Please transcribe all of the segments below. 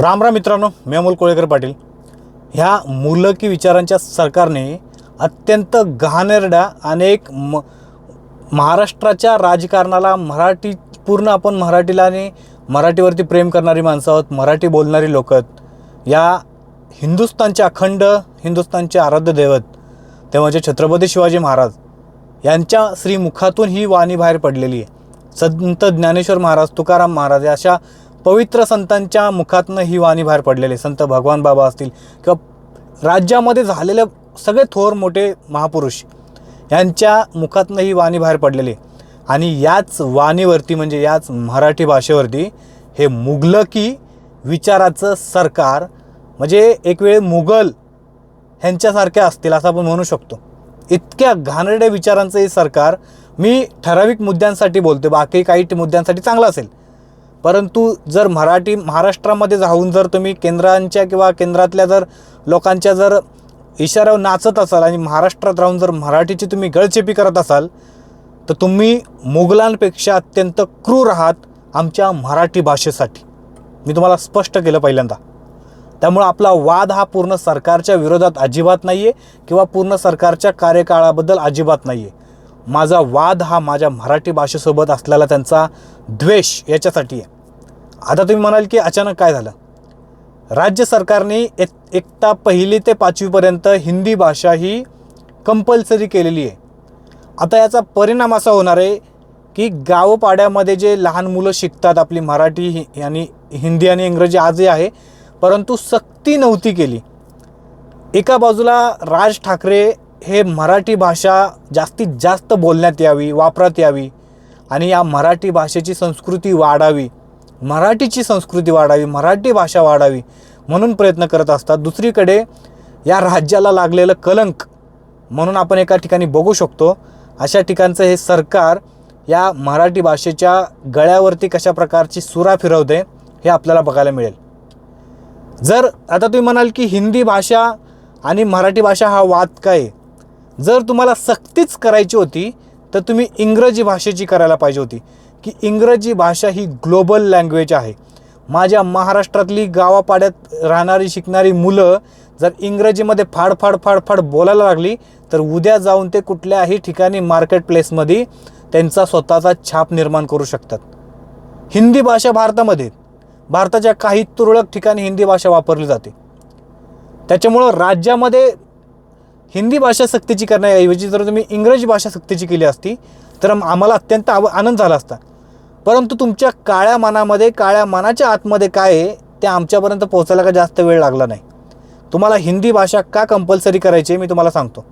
राम राम मित्रांनो मी अमोल कोळेकर पाटील. ह्या मुलकी विचारांच्या सरकारने अत्यंत घाणेरड्या अनेक म महाराष्ट्राच्या राजकारणाला मराठी पूर्ण आपण मराठीला आणि मराठीवरती प्रेम करणारी माणसं आहोत मराठी बोलणारी लोक आहेत. या हिंदुस्तानचे अखंड हिंदुस्थानचे आराध्य दैवत ते म्हणजे छत्रपती शिवाजी महाराज यांच्या श्रीमुखातून ही वाणी बाहेर पडलेली आहे. संत ज्ञानेश्वर महाराज तुकाराम महाराज अशा पवित्र संतांच्या मुखातनं ही वाणी बाहेर पडलेली संत भगवान बाबा असतील किंवा राज्यामध्ये झालेले सगळे थोर मोठे महापुरुष यांच्या मुखातनं ही वाणी बाहेर पडलेली आहे. आणि याच वाणीवरती म्हणजे याच मराठी भाषेवरती हे मुघलकी विचाराचं सरकार म्हणजे एक वेळ मुघल ह्यांच्यासारख्या असतील असं आपण म्हणू शकतो. इतक्या घाणेरड्या विचारांचं हे सरकार मी ठराविक मुद्द्यांसाठी बोलते बाकी काही मुद्द्यांसाठी चांगलं असेल. परंतु जर मराठी महाराष्ट्रामध्ये जाऊन जर तुम्ही केंद्रांच्या किंवा केंद्रातल्या जर लोकांच्या जर इशाऱ्यावर नाचत असाल आणि महाराष्ट्रात राहून जर मराठीची तुम्ही गळचेपी करत असाल तर तुम्ही मुघलांपेक्षा अत्यंत क्रूर आहात आमच्या मराठी भाषेसाठी. मी तुम्हाला स्पष्ट केलं पहिल्यांदा. त्यामुळं आपला वाद हा पूर्ण सरकारच्या विरोधात अजिबात नाही आहे किंवा पूर्ण सरकारच्या कार्यकाळाबद्दल अजिबात नाही आहे माझा वाद हा माझ्या मराठी भाषेसोबत असलेला त्यांचा द्वेष याच्यासाठी आहे. आता तुम्ही म्हणाल की अचानक काय झालं? राज्य सरकारने एक एकता पहिली ते पाचवीपर्यंत हिंदी भाषा ही कंपल्सरी केलेली आहे. आता याचा परिणाम असा होणार आहे की गावपाड्यामध्ये जे लहान मुलं शिकतात आपली मराठी हि- आणि हिंदी आणि इंग्रजी आजही आहे परंतु सक्ती नव्हती केली. एका बाजूला राज ठाकरे हे मराठी भाषा जास्तीत जास्त बोलण्यात यावी वापरात यावी आणि या मराठी भाषेची संस्कृती वाढावी मराठीची संस्कृती वाढावी मराठी भाषा वाढावी म्हणून प्रयत्न करत असतात. दुसरीकडे या राज्याला लागलेलं कलंक म्हणून आपण एका ठिकाणी बघू शकतो. अशा ठिकाणचं हे सरकार या मराठी भाषेच्या गळ्यावरती कशा प्रकारची सुरा फिरवते हे आपल्याला बघायला मिळेल. जर आता तुम्ही म्हणाल की हिंदी भाषा आणि मराठी भाषा हा वाद काय जर तुम्हाला सक्तीच करायची होती तर तुम्ही इंग्रजी भाषेची करायला पाहिजे होती. की इंग्रजी भाषा ही ग्लोबल लँग्वेज आहे. माझ्या महाराष्ट्रातली गावापाड्यात राहणारी शिकणारी मुलं जर इंग्रजीमध्ये फाड फाड फाड फाड बोलायला लागली तर उद्या जाऊन ते कुठल्याही ठिकाणी मार्केट प्लेसमध्ये त्यांचा स्वतःचा छाप निर्माण करू शकतात. हिंदी भाषा भारतामध्ये भारताच्या काही तुरळक ठिकाणी हिंदी भाषा वापरली जाते. त्याच्यामुळं राज्यामध्ये हिंदी भाषा सक्तीची करण्याऐवजी जर तुम्ही इंग्रजी भाषा सक्तीची केली असती तर आम्हाला अत्यंत आव आनंद झाला असता. परंतु तुमच्या काळ्या मनामध्ये काळ्या मनाच्या आतमध्ये काय आहे ते आमच्यापर्यंत पोहोचायला का जास्त वेळ लागला नाही. तुम्हाला हिंदी भाषा का कंपल्सरी करायची आहे मी तुम्हाला सांगतो.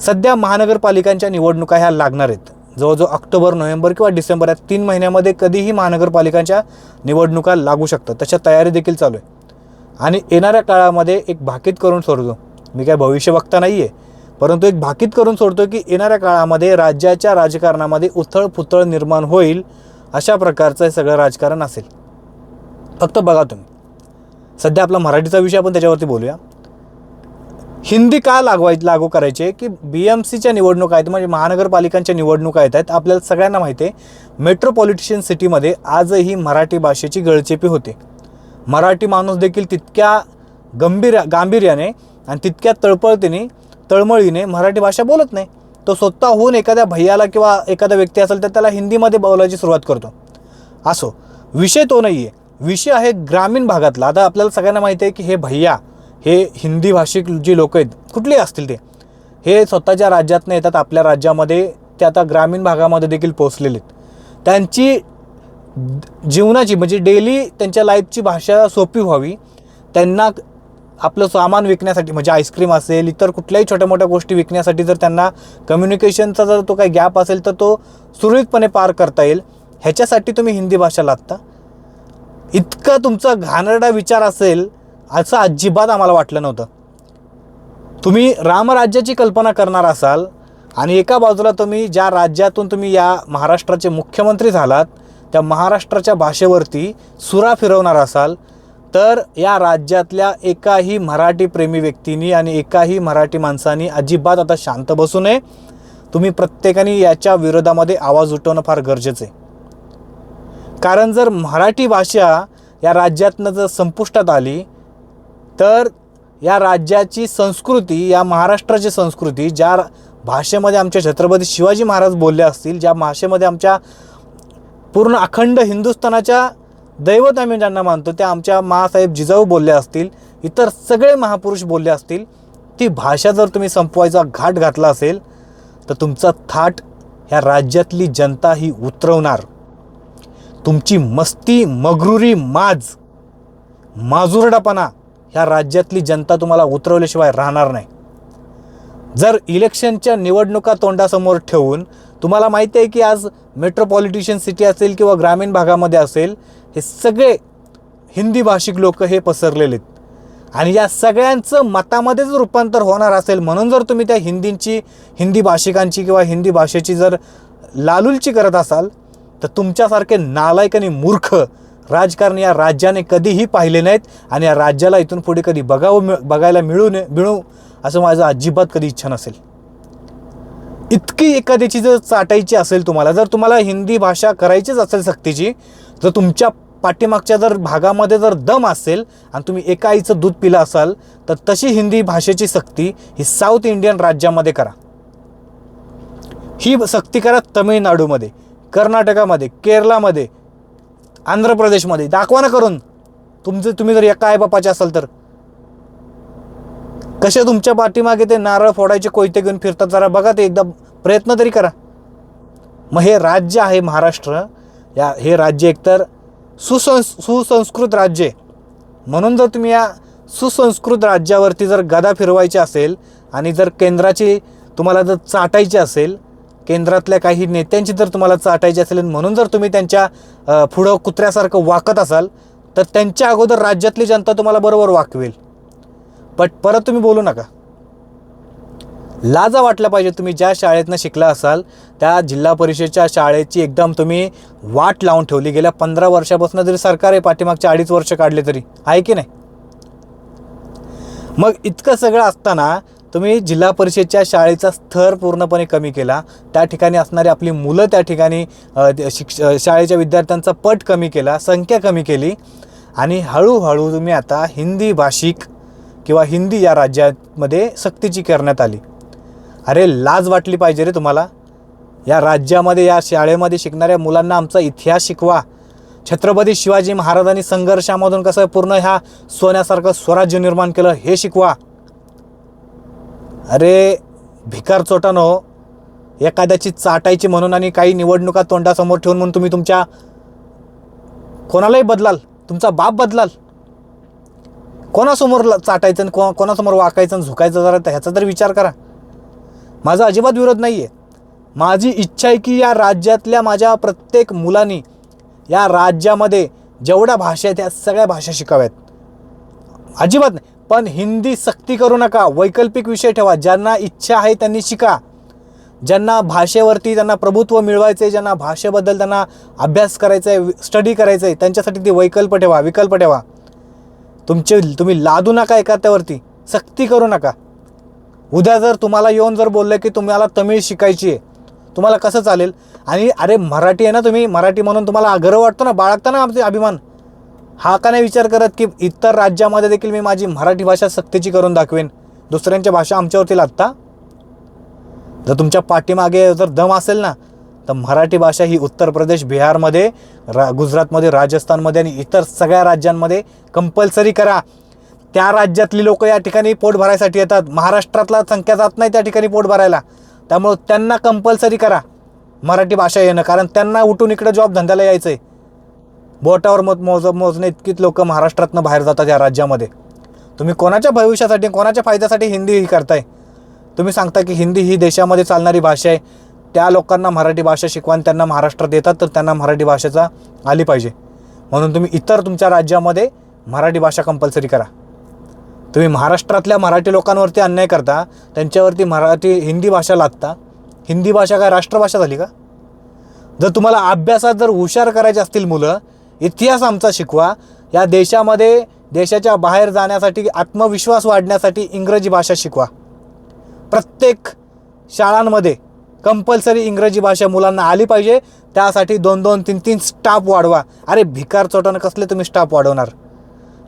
सध्या महानगरपालिकांच्या निवडणुका ह्या लागणार आहेत. जवळजवळ ऑक्टोबर नोव्हेंबर किंवा डिसेंबर या तीन महिन्यामध्ये कधीही महानगरपालिकांच्या निवडणुका लागू शकतात. तशा तयारी देखील चालू आहे. आणि येणाऱ्या काळामध्ये एक भाकीत करून सोडतो. मी काय भविष्य बघता नाही आहे परंतु एक भाकीत करून सोडतो की येणाऱ्या काळामध्ये राज्याच्या राजकारणामध्ये उथळ पुथळ निर्माण होईल अशा प्रकारचं हे सगळं राजकारण असेल. फक्त बघा तुम्ही. सध्या आपला मराठीचा विषय आपण त्याच्यावरती बोलूया. हिंदी का लागवाय लागू करायचे? की बी एम सीच्या निवडणुका आहेत म्हणजे महानगरपालिकांच्या निवडणुका येत आहेत आपल्याला सगळ्यांना माहिती आहे मेट्रोपॉलिटिशियन सिटीमध्ये आजही मराठी भाषेची गळचेपी होते. मराठी माणूस देखील तितक्या गंभीर गांभीर्याने आणि तितक्या तळपळतीने तळमळीने मराठी भाषा बोलत नाही. तो स्वतःहून एखाद्या भैयाला किंवा एखादा व्यक्ती असेल तर त्याला हिंदीमध्ये बोलायची सुरुवात करतो. असो विषय तो नाही आहे विषय आहे ग्रामीण भागातला. आता आपल्याला सगळ्यांना माहिती आहे की हे भैया हे हिंदी भाषिक जी लोक आहेत कुठलेही असतील ते? हे स्वतःच्या राज्यातनं येतात आपल्या राज्यामध्ये ते आता ग्रामीण भागामध्ये देखील पोचलेले आहेत. त्यांची जीवनाची म्हणजे डेली त्यांच्या लाईफची भाषा सोपी व्हावी. त्यांना आपलं सामान विकण्यासाठी म्हणजे आईस्क्रीम असेल इतर कुठल्याही छोट्या मोठ्या गोष्टी विकण्यासाठी जर त्यांना कम्युनिकेशनचा जर तो काही गॅप असेल तर तो सुरळीतपणे पार करता येईल. ह्याच्यासाठी तुम्ही हिंदी भाषा लागता इतका तुमचा घाणेरडा विचार असेल असं अजिबात आम्हाला वाटलं नव्हतं. तुम्ही रामराज्याची कल्पना करणार असाल आणि एका बाजूला तुम्ही ज्या राज्यातून तुम्ही या महाराष्ट्राचे मुख्यमंत्री झालात त्या महाराष्ट्राच्या भाषेवरती सुरा फिरवणार असाल तर या राज्यातल्या एकाही मराठी प्रेमी व्यक्तींनी आणि एकाही मराठी माणसांनी अजिबात आता शांत बसू नये. तुम्ही प्रत्येकाने याच्या विरोधामध्ये आवाज उठवणं फार गरजेचं आहे. कारण जर मराठी भाषा या राज्यातनं जर संपुष्टात आली तर या राज्याची संस्कृती या महाराष्ट्राची संस्कृती ज्या भाषेमध्ये आमच्या छत्रपती शिवाजी महाराज बोलले असतील ज्या भाषेमध्ये आमच्या पूर्ण अखंड हिंदुस्थानाच्या दैवत आम्ही ज्यांना मानतो त्या आमच्या मासाहेब जिजाऊ बोलले असतील इतर सगळे महापुरुष बोलले असतील ती भाषा जर तुम्ही संपवायचा घाट घातला असेल तर तुमचा थाट ह्या राज्यातली जनता ही उतरवणार. तुमची मस्ती मगरुरी माज माजुरडापणा ह्या राज्यातली जनता तुम्हाला उतरवल्याशिवाय राहणार नाही. जर इलेक्शनच्या निवडणुका तोंडासमोर ठेवून तुम्हाला माहिती आहे की आज मेट्रोपॉलिटिशियन सिटी असेल किंवा ग्रामीण भागामध्ये असेल हे सगळे हिंदी भाषिक लोक हे पसरलेले आहेत. आणि या सगळ्यांचं मतामध्येच रूपांतर होणार असेल म्हणून जर तुम्ही त्या हिंदींची हिंदी भाषिकांची किंवा हिंदी भाषेची जर लालुलची करत असाल तर तुमच्यासारखे नालायक आणि मूर्ख राजकारणी या राज्याने कधीही पाहिले नाहीत आणि या राज्याला इथून पुढे कधी बघावं मिळ- बघायला मिळू नये मिळू असं माझं अजिबात कधी इच्छा नसेल. इतकी एखाद्याची जर चाटायची असेल तुम्हाला जर तुम्हाला हिंदी भाषा करायचीच असेल सक्तीची जर तुमच्या पाठीमागच्या जर भागामध्ये जर दम असेल आणि तुम्ही एका आईचं दूध पिलं असाल तर तशी हिंदी भाषेची सक्ती ही साऊथ इंडियन राज्यामध्ये करा. ही सक्ती करा तमिळनाडूमध्ये कर्नाटकामध्ये केरळामध्ये आंध्र प्रदेशमध्ये. दाखवा ना करून. तुमचं तुम्ही जर एका आईबापाचे असाल तर. कसे तुमच्या पाठीमागे ते नारळ फोडायचे कोयते घेऊन फिरतात जरा बघा ते एकदा प्रयत्न तरी करा. मग हे राज्य आहे महाराष्ट्र. या हे राज्य एकतर सुसंस सुसंस्कृत राज्य म्हणून जर तुम्ही या सुसंस्कृत राज्यावरती जर गदा फिरवायची असेल आणि जर केंद्राची तुम्हाला जर चाटायची असेल केंद्रातल्या काही नेत्यांची जर तुम्हाला चाटायची असेल म्हणून जर तुम्ही त्यांच्या पुढं कुत्र्यासारखं वाकत असाल तर त्यांच्या अगोदर राज्यातली जनता तुम्हाला बरोबर वाकवेल. बट परत तुम्ही बोलू नका. लाजा वाटला पाहिजे तुम्ही ज्या शाळेतनं शिकला असाल त्या जिल्हा परिषदेच्या शाळेची एकदम तुम्ही वाट लावून ठेवली. गेल्या पंधरा वर्षापासून जरी सरकार आहे पाठीमागचे अडीच वर्ष काढले तरी. आहे की नाही? मग इतकं सगळं असताना तुम्ही जिल्हा परिषदच्या शाळेचा स्तर पूर्णपणे कमी केला. त्या ठिकाणी असणारी आपली मुलं त्या ठिकाणी शिक्ष शाळेच्या विद्यार्थ्यांचा पट कमी केला संख्या कमी केली. आणि हळूहळू तुम्ही आता हिंदी भाषिक किंवा हिंदी या राज्यामध्ये सक्तीची करण्यात आली. अरे लाज वाटली पाहिजे रे तुम्हाला. या राज्यामध्ये या शाळेमध्ये शिकणाऱ्या मुलांना आमचा इतिहास शिकवा. छत्रपती शिवाजी महाराजांनी संघर्षामधून कसं पूर्ण ह्या सोन्यासारखं स्वराज्य निर्माण केलं हे शिकवा. अरे भिकार चोटानो एखाद्याची चाटायची म्हणून आणि काही निवडणुका तोंडासमोर ठेवून म्हणून तुम्ही तुमच्या कोणालाही बदलाल तुमचा बाप बदलाल. कोणासमोर ल- चाटायचं आणि को कोणासमोर वाकायचं आणि झुकायचं जरा ह्याचा तर विचार करा. माझा अजिबात विरोध नाही आहे माझी इच्छा आहे की या राज्यातल्या माझ्या प्रत्येक मुलांनी या राज्यामध्ये जेवढ्या भाषा आहेत त्या सगळ्या भाषा शिकाव्यात. अजिबात नाही. पण हिंदी सक्ती करू नका. वैकल्पिक विषय ठेवा. ज्यांना इच्छा आहे त्यांनी शिका. ज्यांना भाषेवरती त्यांना प्रभुत्व मिळवायचं आहे ज्यांना भाषेबद्दल त्यांना अभ्यास करायचा आहे स्टडी करायचं आहे त्यांच्यासाठी ते वैकल्प ठेवा विकल्प ठेवा. तुमचे तुम्ही लादू नका एखाद्यावरती सक्ती करू नका. उद्या जर तुम्हाला येऊन जर बोललं की तुम्हाला तमिळ शिकायची आहे तुम्हाला कसं चालेल? आणि अरे मराठी आहे ना तुम्ही मराठी म्हणून तुम्हाला गर्व वाटतो ना बाळगता ना आमचे अभिमान? हा का नाही विचार करत की इतर राज्यामध्ये देखील मी माझी मराठी भाषा सक्तीची करून दाखवेन? दुसऱ्यांच्या भाषा आमच्यावरती लागता जर तुमच्या पाठीमागे जर दम असेल ना तर मराठी भाषा ही उत्तर प्रदेश बिहारमध्ये रा गुजरातमध्ये राजस्थानमध्ये आणि इतर सगळ्या राज्यांमध्ये कंपल्सरी करा. त्या राज्यातली लोक या ठिकाणी पोट भरायसाठी येतात. महाराष्ट्रातला संख्या जात नाही त्या ठिकाणी पोट भरायला. त्यामुळं त्यांना कंपल्सरी करा. मराठी भाषा येणं कारण त्यांना उठून इकडं जॉब धंद्याला यायचं आहे बोटावर मत मोज मोजणे इतकीच लोक महाराष्ट्रातनं बाहेर जातात या राज्यामध्ये. तुम्ही कोणाच्या भविष्यासाठी कोणाच्या फायद्यासाठी हिंदी ही करताय? तुम्ही सांगता की हिंदी ही देशामध्ये चालणारी भाषा आहे. त्या लोकांना मराठी भाषा शिकवान त्यांना महाराष्ट्र देतात तर त्यांना मराठी भाषेचा आली पाहिजे. म्हणून तुम्ही इतर तुमच्या राज्यामध्ये मराठी भाषा कंपल्सरी करा. तुम्ही महाराष्ट्रातल्या मराठी लोकांवरती अन्याय करता त्यांच्यावरती मराठी हिंदी भाषा लादता. हिंदी भाषा काय राष्ट्रभाषा झाली का? जर तुम्हाला अभ्यासात जर हुशार करायचे असतील मुलं इतिहास आमचा शिकवा. या देशामध्ये देशाच्या बाहेर जाण्यासाठी आत्मविश्वास वाढण्यासाठी इंग्रजी भाषा शिकवा. प्रत्येक शाळांमध्ये कंपल्सरी इंग्रजी भाषा मुलांना आली पाहिजे. त्यासाठी दोन दोन तीन तीन स्टाफ वाढवा. अरे भिकार चोटानं कसले तुम्ही स्टाफ वाढवणार?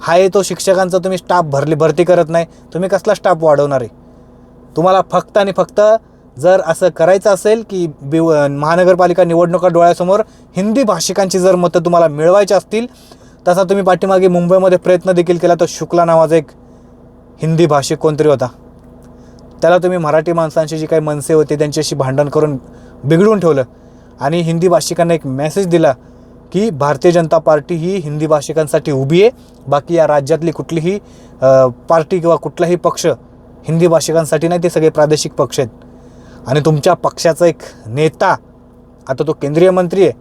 हा तो शिक्षकांचा तुम्ही स्टाफ भरली भरती करत नाही. तुम्ही कसला स्टाफ वाढवणार आहे? तुम्हाला फक्त आणि फक्त जर असं करायचं असेल की बि महानगरपालिका निवडणुका डोळ्यासमोर हिंदी भाषिकांची जर मतं तुम्हाला मिळवायची असतील तसा तुम्ही पाठीमागे मुंबईमध्ये प्रयत्न देखील केला तर शुक्ला नावाचा एक हिंदी भाषिक कोणतरी होता. त्याला तुम्ही मराठी माणसांची जी काही मनसे होते त्यांच्याशी भांडण करून बिघडून ठेवलं. आणि हिंदी भाषिकांना एक मेसेज दिला की भारतीय जनता पार्टी ही हिंदी भाषिकांसाठी उभी आहे. बाकी या राज्यातली कुठलीही पार्टी किंवा कुठलाही पक्ष हिंदी भाषिकांसाठी नाही ते सगळे प्रादेशिक पक्ष आहेत. आणि तुमच्या पक्षाचा एक नेता आता तो केंद्रीय मंत्री आहे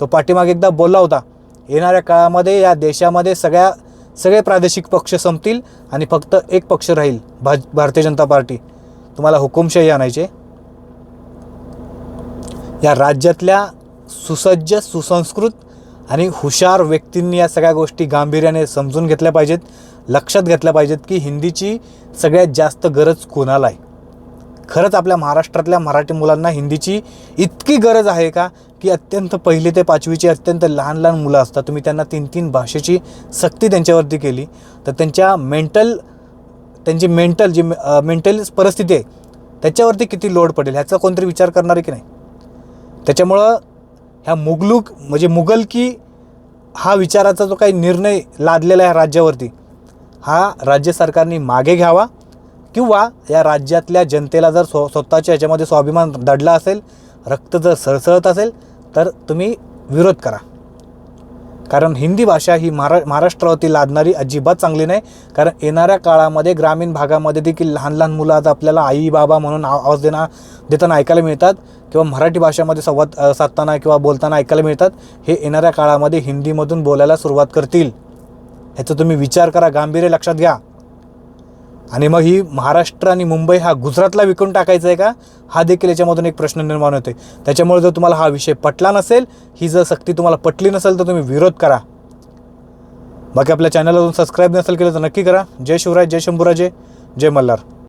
तो पाठीमागे एकदा बोलला होता येणाऱ्या काळामध्ये या देशामध्ये सगळ्या सगळे प्रादेशिक पक्ष संपतील आणि फक्त एक पक्ष राहील भा भारतीय जनता पार्टी. तुम्हाला हुकुमशाही आणायचे? या राज्यातल्या सुसज्ज सुसंस्कृत आणि हुशार व्यक्तींनी या सगळ्या गोष्टी गांभीर्याने समजून घेतल्या पाहिजेत लक्षात घेतल्या पाहिजेत की हिंदीची सगळ्यात जास्त गरज कोणाला आहे खरंच आपल्या महाराष्ट्रातल्या मराठी मुलांना हिंदीची इतकी गरज आहे का की अत्यंत पहिली ते पाचवीची अत्यंत लहान लहान मुलं असतात तुम्ही त्यांना तीन तीन भाषेची सक्ती त्यांच्यावरती केली तर त्यांच्या मेंटल त्यांची मेंटल जी मेंटल परिस्थिती आहे त्याच्यावरती किती लोड पडेल? ह्याचा कोणतरी विचार करणार आहे की नाही? त्याच्यामुळं ह्या मुगलूक म्हणजे मुघल की हा विचाराचा जो काही निर्णय लादलेला आहे राज्यावरती हा राज्य सरकारने मागे घ्यावा किंवा या राज्यातल्या जनतेला जर स्व स्वतःच्या ह्याच्यामध्ये स्वाभिमान दडला असेल रक्त जर सळसळत असेल तर तुम्ही विरोध करा. कारण हिंदी भाषा ही महारा महाराष्ट्रावरती लादणारी अजिबात चांगली नाही. कारण येणाऱ्या काळामध्ये ग्रामीण भागामध्ये देखील लहान लहान मुलं आज आपल्याला आई बाबा म्हणून आवाज देणं देताना ऐकायला मिळतात किंवा मराठी भाषेमध्ये संवाद साधताना किंवा बोलताना ऐकायला मिळतात. हे येणाऱ्या काळामध्ये हिंदीमधून बोलायला सुरुवात करतील. ह्याचा तुम्ही विचार करा गांभीर्य लक्षात घ्या. आणि मग ही महाराष्ट्र आणि मुंबई हा गुजरातला विकून टाकायचा आहे का? हा देखील याच्यामधून एक प्रश्न निर्माण होते त्याच्यामुळे जर तुम्हाला हा विषय पटला नसेल ही जर सक्ती तुम्हाला पटली नसेल तर तुम्ही विरोध करा. बाकी आपल्या चॅनलला अजून सबस्क्राईब नसेल केलं तर नक्की करा. जय शिवराय जय शंभूराजे जय मल्हार.